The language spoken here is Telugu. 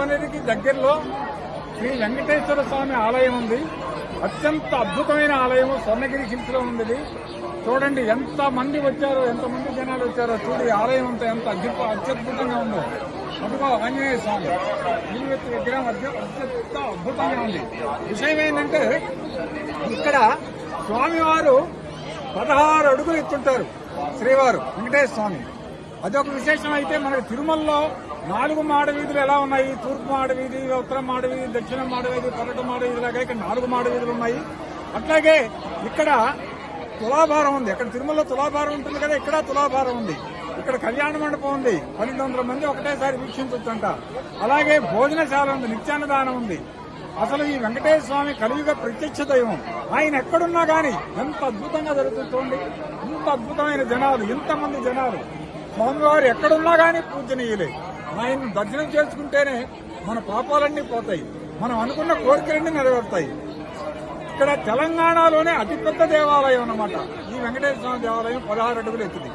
కోనేరికి దగ్గరలో శ్రీ వెంకటేశ్వర స్వామి ఆలయం ఉంది. అత్యంత అద్భుతమైన ఆలయం స్వర్ణగిరి హిల్స్లో ఉంది ఇది. చూడండి ఎంత మంది వచ్చారో ఎంత మంది జనాలు వచ్చారో చూడు ఈ ఆలయం అంతా ఎంత అద్భుత అత్యద్భుతంగా ఉందో. అదిగో ఆంజనేయ స్వామి. నిలువెత్తు విగ్రహం అత్యంత అద్భుతంగా ఉంది. విషయం ఏంటంటే ఇక్కడ స్వామివారు పదహారు అడుగులు ఎత్తుంటారు శ్రీవారు వెంకటేశ్వర స్వామి. అదొక విశేషం అయితే మనకి తిరుమలలో నాలుగు మాడ వీధులు ఎలా ఉన్నాయి? తూర్పు మాడ వీధి ఉత్తరం మాడ వీధి దక్షిణ మాడ వీధి పర్వట మాడ వీధిలాగా ఇక్కడ నాలుగు మాడ వీధులు ఉన్నాయి. అట్లాగే ఇక్కడ తులాభారం ఉంది. అక్కడ తిరుమలలో తులాభారం ఉంటుంది కదా ఇక్కడ తులాభారం ఉంది. ఇక్కడ కళ్యాణ మండపం ఉంది. పన్నెండు వందల మంది ఒకటేసారి వీక్షించొచ్చంట. అలాగే భోజనశాల ఉంది నిత్యాన్నదానం ఉంది. అసలు ఈ వెంకటేశ్వర స్వామి కలియుగ ప్రత్యక్ష దైవం. ఆయన ఎక్కడున్నా గాని ఎంత అద్భుతంగా జరుగుతుంది ఇంత అద్భుతమైన జనాలు ఇంతమంది జనాలు. స్వామివారు ఎక్కడున్నా గాని పూజనీయులే. ఆయన దర్శనం చేసుకుంటేనే మన పాపాలన్నీ పోతాయి. మనం అనుకున్న కోరికలన్నీ నెరవేరుతాయి. ఇక్కడ తెలంగాణలోనే అతిపెద్ద దేవాలయం అన్నమాట. ఈ వెంకటేశ్వర స్వామి దేవాలయం పదహారు అడుగులు ఎత్తుంది.